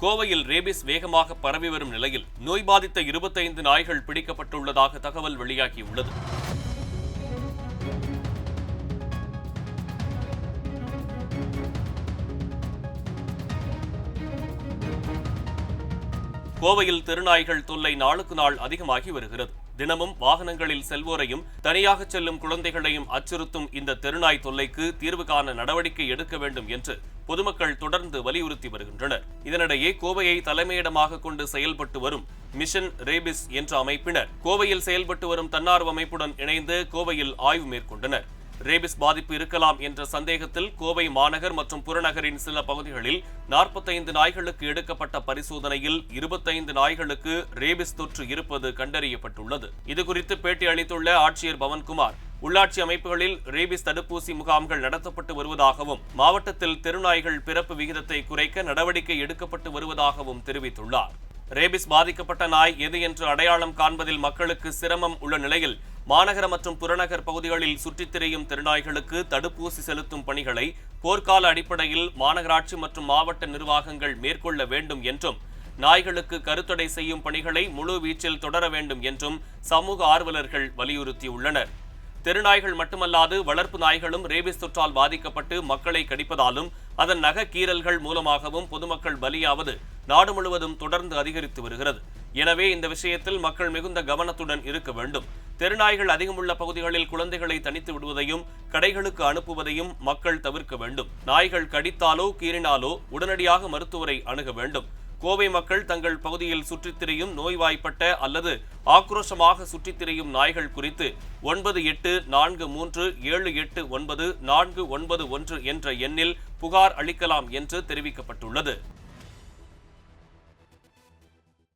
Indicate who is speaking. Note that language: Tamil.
Speaker 1: கோவையில் ரேபிஸ் வேகமாக பரவி வரும் நிலையில் நோய் பாதித்த இருபத்தைந்து நாய்கள் பிடிக்கப்பட்டுள்ளதாக தகவல் வெளியாகியுள்ளது. கோவையில் தெருநாய்கள் தொல்லை நாளுக்கு நாள் அதிகமாகி வருகிறது. தினமும் வாகனங்களில் செல்வோரையும் தனியாக செல்லும் குழந்தைகளையும் அச்சுறுத்தும் இந்த தெருநாய் தொல்லைக்கு தீர்வு காண நடவடிக்கை எடுக்க வேண்டும் என்று பொதுமக்கள் தொடர்ந்து வலியுறுத்தி வருகின்றனர். இதனிடையே கோவையை தலைமையிடமாக கொண்டு செயல்பட்டு வரும் மிஷன் ரேபிஸ் என்ற அமைப்பினர் கோவையில் செயல்பட்டு வரும் தன்னார்வ அமைப்புடன் இணைந்து கோவையில் ஆய்வு மேற்கொண்டனர். ரேபிஸ் பாதிப்பு இருக்கலாம் என்ற சந்தேகத்தில் கோவை மாநகர் மற்றும் புறநகரின் சில பகுதிகளில் நாற்பத்தைந்து நாய்களுக்கு எடுக்கப்பட்ட பரிசோதனையில் இருபத்தைந்து நாய்களுக்கு ரேபிஸ் தொற்று இருப்பது கண்டறியப்பட்டுள்ளது. இதுகுறித்து பேட்டி அளித்துள்ள ஆட்சியர் பவன்குமார் உள்ளாட்சி அமைப்புகளில் ரேபிஸ் தடுப்பூசி முகாம்கள் நடத்தப்பட்டு வருவதாகவும் மாவட்டத்தில் தெருநாய்கள் பிறப்பு விகிதத்தை குறைக்க நடவடிக்கை எடுக்கப்பட்டு வருவதாகவும் தெரிவித்துள்ளார். ரேபிஸ் பாதிக்கப்பட்ட நாய் எது என்று அடையாளம் காண்பதில் மக்களுக்கு சிரமம் உள்ள நிலையில் மாநகர மற்றும் புறநகர் பகுதிகளில் சுற்றித் திரியும் திருநாய்களுக்கு தடுப்பூசி செலுத்தும் பணிகளை போர்க்கால அடிப்படையில் மாநகராட்சி மற்றும் மாவட்ட நிர்வாகங்கள் மேற்கொள்ள வேண்டும் என்றும் நாய்களுக்கு கருத்தடை செய்யும் பணிகளை முழு வீச்சில் தொடர வேண்டும் என்றும் சமூக ஆர்வலர்கள் வலியுறுத்தியுள்ளனர். தெருநாய்கள் மட்டுமல்லாது வளர்ப்பு நாய்களும் ரேபிஸ் தொற்றால் பாதிக்கப்பட்டு மக்களை கடிப்பதாலும் அதன் நக கீறல்கள் மூலமாகவும் பொதுமக்கள் பலியாவது நாடு முழுவதும் தொடர்ந்து அதிகரித்து வருகிறது. எனவே இந்த விஷயத்தில் மக்கள் மிகுந்த கவனத்துடன் இருக்க வேண்டும். தெருநாய்கள் அதிகமுள்ள பகுதிகளில் குழந்தைகளை தனித்து விடுவதையும் கடைகளுக்கு அனுப்புவதையும் மக்கள் தவிர்க்க வேண்டும். நாய்கள் கடித்தாலோ கீறினாலோ உடனடியாக மருத்துவரை அணுக வேண்டும். கோவை மக்கள் தங்கள் பகுதியில் சுற்றித் திரியும் நோய்வாய்ப்பட்ட அல்லது ஆக்ரோஷமாக சுற்றித் திரியும் நாய்கள் குறித்து ஒன்பது எட்டு நான்கு மூன்று ஏழு எட்டு ஒன்பது நான்கு ஒன்பது ஒன்று என்ற எண்ணில் புகார் அளிக்கலாம் என்று தெரிவிக்கப்பட்டுள்ளது.